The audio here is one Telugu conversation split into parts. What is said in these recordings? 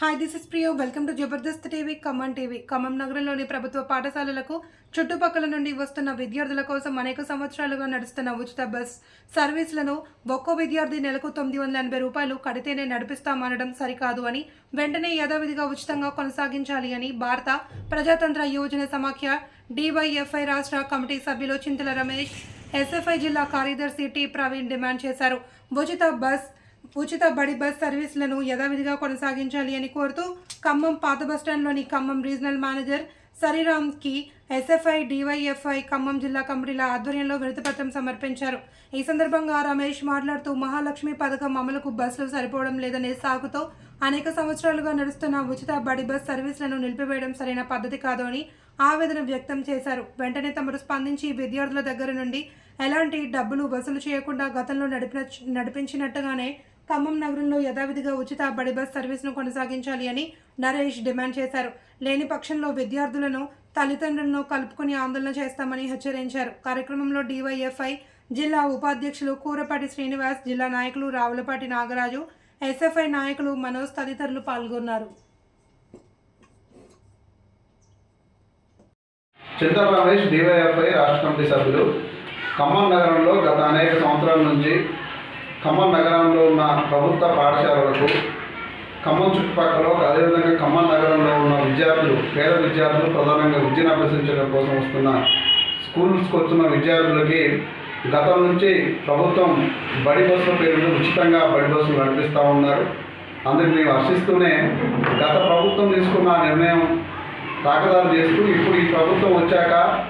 Hi this is Priyo welcome to Jabardasth TV Khammam TV Khammam నగరంలోని ప్రభుత్వ పాఠశాలలకు చుట్టుపక్కల నుండి వస్తున్న విద్యార్థుల కోసం అనేక సంవత్సరాలుగా నడుస్తున్న ఉచిత బస్ సర్వీసులను ఒక్కో విద్యార్థి నెలకు తొమ్మిది వందల ఎనభై రూపాయలు కడితేనే నడిపిస్తామనడం సరికాదు అని వెంటనే యథావిధిగా ఉచితంగా కొనసాగించాలి అని భారత ప్రజాతంత్ర యోజన సమాఖ్య డివైఎఫ్ఐ రాష్ట్ర కమిటీ సభ్యులు చింతల రమేష్ ఎస్ఎఫ్ఐ జిల్లా కార్యదర్శి టి ప్రవీణ్ డిమాండ్ చేశారు. ఉచిత బస్ ఉచిత బడి బస్ సర్వీసులను యథావిధిగా కొనసాగించాలి అని కోరుతూ ఖమ్మం పాత బస్టాండ్లోని ఖమ్మం రీజనల్ మేనేజర్ సరిరామ్కి ఎస్ఎఫ్ఐ డివైఎఫ్ఐ ఖమ్మం జిల్లా కమిటీల ఆధ్వర్యంలో వినతిపత్రం సమర్పించారు. ఈ సందర్భంగా రమేష్ మాట్లాడుతూ మహాలక్ష్మి పథకం అమలుకు బస్సులు సరిపోవడం లేదనే సాగుతో అనేక సంవత్సరాలుగా నడుస్తున్న ఉచిత బడి బస్ సర్వీసులను నిలిపివేయడం సరైన పద్ధతి కాదు అని ఆవేదన వ్యక్తం చేశారు. వెంటనే తమరు స్పందించి విద్యార్థుల దగ్గర నుండి ఎలాంటి డబ్బులు వసూలు చేయకుండా గతంలో నడిపిన నడిపించినట్టుగానే ఖమ్మం నగరంలో యథావిధిగా ఉచిత బడి బస్ సర్వీస్ను కొనసాగించాలి అని నరేష్ డిమాండ్ చేశారు. లేని పక్షంలో విద్యార్థులను తల్లిదండ్రులను కలుపుకుని ఆందోళన చేస్తామని హెచ్చరించారు. కార్యక్రమంలో డివైఎఫ్ఐ జిల్లా ఉపాధ్యక్షులు కూరపాటి శ్రీనివాస్ జిల్లా నాయకులు రావులపాటి నాగరాజు ఎస్ఎఫ్ఐ నాయకులు మనోజ్ తదితరులు పాల్గొన్నారు. చింతా రమేష్ డివైఎఫ్ఐ రాష్ట్ర కమిటీ సభ్యులు. ఖమ్మం నగరంలో గత అనేక సంవత్సరాల నుంచి ఖమ్మం నగరంలో ఉన్న ప్రభుత్వ పాఠశాలలకు ఖమ్మం చుట్టుపక్కల అదేవిధంగా ఖమ్మం నగరంలో ఉన్న విద్యార్థులు పేద విద్యార్థులు ప్రధానంగా విద్యను అభ్యసించడం కోసం వస్తున్న స్కూల్స్కి వస్తున్న విద్యార్థులకి గతం నుంచి ప్రభుత్వం బడి బస్సుల పేరుతో ఉచితంగా బడి బస్సులు నడిపిస్తూ ఉన్నారు. అందుకు మేము హర్షిస్తూనే గత ప్రభుత్వం తీసుకున్న నిర్ణయం తాకదారు చేస్తూ ఇప్పుడు ఈ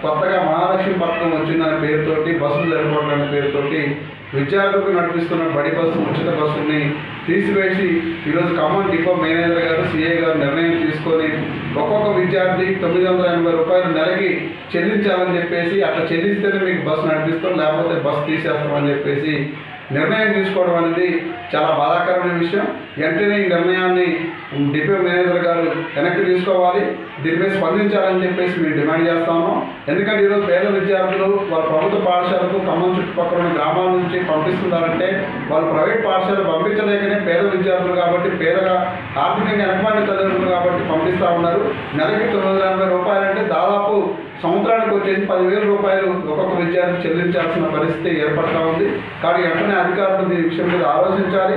కొత్తగా మహాలక్ష్మి పథకం వచ్చిందనే పేరుతోటి బస్సులు జరపడం పేరుతోటి విద్యార్థులకు నడిపిస్తున్న బడి బస్సు ఉచిత బస్సుని తీసివేసి ఈరోజు ఖమ్మం డిపో మేనేజర్ గారు సీఏ గారు నిర్ణయం తీసుకొని ఒక్కొక్క విద్యార్థి తొమ్మిది వందల ఎనభై రూపాయలు నెలకి చెల్లించాలని చెప్పేసి అట్లా చెల్లిస్తేనే మీకు బస్సు నడిపిస్తాం లేకపోతే బస్సు తీసేస్తామని చెప్పేసి నిర్ణయం తీసుకోవడం అనేది చాలా బాధాకరమైన విషయం. వెంటనే ఈ నిర్ణయాన్ని డిప్యూ మేనేజర్ గారు వెనక్కి తీసుకోవాలి. దీనిపై స్పందించాలని చెప్పేసి మేము డిమాండ్ చేస్తా ఉన్నాం. ఎందుకంటే ఈరోజు పేద విద్యార్థులు వాళ్ళ ప్రభుత్వ పాఠశాలకు ఖమ్మం చుట్టుపక్కల ఉన్న గ్రామాల నుంచి పంపిస్తున్నారంటే వాళ్ళు ప్రైవేట్ పాఠశాల పంపించలేకనే పేద విద్యార్థులు కాబట్టి పేదగా ఆర్థికంగా వెనకబడిన తల్లిదండ్రులు కాబట్టి పంపిస్తూ ఉన్నారు. నెలకి తొమ్మిది వందల ఎనభై రూపాయలు అంటే దాదాపు సంవత్సరానికి వచ్చేసి పదివేల రూపాయలు ఒక్కొక్క విద్యార్థి చెల్లించాల్సిన పరిస్థితి ఏర్పడతా ఉంది. కానీ వెంటనే అధికారులు దీని విషయం మీద ఆలోచించాలి.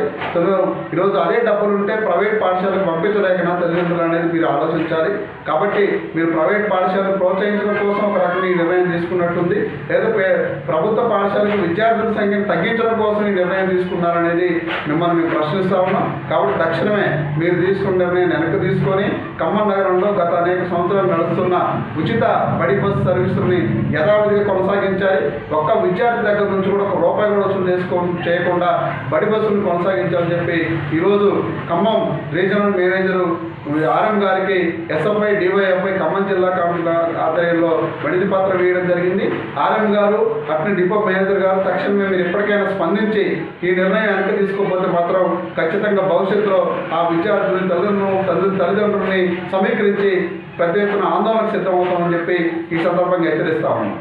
ఈరోజు అదే డబ్బులు ఉంటే ప్రైవేట్ పాఠశాలకు పంపించలేకనా తల్లిదండ్రులు అనేది మీరు ఆలోచించాలి. కాబట్టి మీరు ప్రైవేట్ పాఠశాలను ప్రోత్సహించడం కోసం ఒక రకమైన ఈ నిర్ణయం తీసుకున్నట్టుంది లేదా పే- ప్రభుత్వ పాఠశాలకు విద్యార్థుల సంఖ్యను తగ్గించడం కోసం ఈ నిర్ణయం తీసుకున్నారనేది మిమ్మల్ని మేము ప్రశ్నిస్తా ఉన్నాం. కాబట్టి తక్షణమే మీరు తీసుకున్న నిర్ణయం వెనక్కి తీసుకొని ఖమ్మం నగరంలో గత అనేక సంవత్సరాలు నడుస్తున్న ఉచిత బడి బస్సు సర్వీసుల్ని యథావిధిగా కొనసాగించాలి. ఒక్క విద్యార్థి దగ్గర నుంచి కూడా ఒక రూపాయి కూడా వసూలు చేసుకో చేయకుండా బడి బస్సులను కొనసాగించాలని చెప్పి ఈరోజు ఖమ్మం రీజనల్ మేనేజరు ఆర్ఎం గారికి ఎస్ఎఫ్ఐ డివైఎఫ్ఐ ఖమ్మం జిల్లా కమిటీ ఆధ్వర్యంలో వినతి పత్రం వేయడం జరిగింది. ఆర్ఎం గారు అట్నే డిపో మేనేజర్ గారు తక్షణమే మీరు ఎప్పటికైనా స్పందించి ఈ నిర్ణయానికి వెనక్కి తీసుకోకపోతే మాత్రం ఖచ్చితంగా భవిష్యత్తులో ఆ విద్యార్థులని తల్లులను తల్లి తల్లిదండ్రులని సమీకరించి పెద్ద ఎత్తున ఆందోళనకు సిద్ధమవుతామని చెప్పి ఈ సందర్భంగా హెచ్చరిస్తా ఉన్నాం.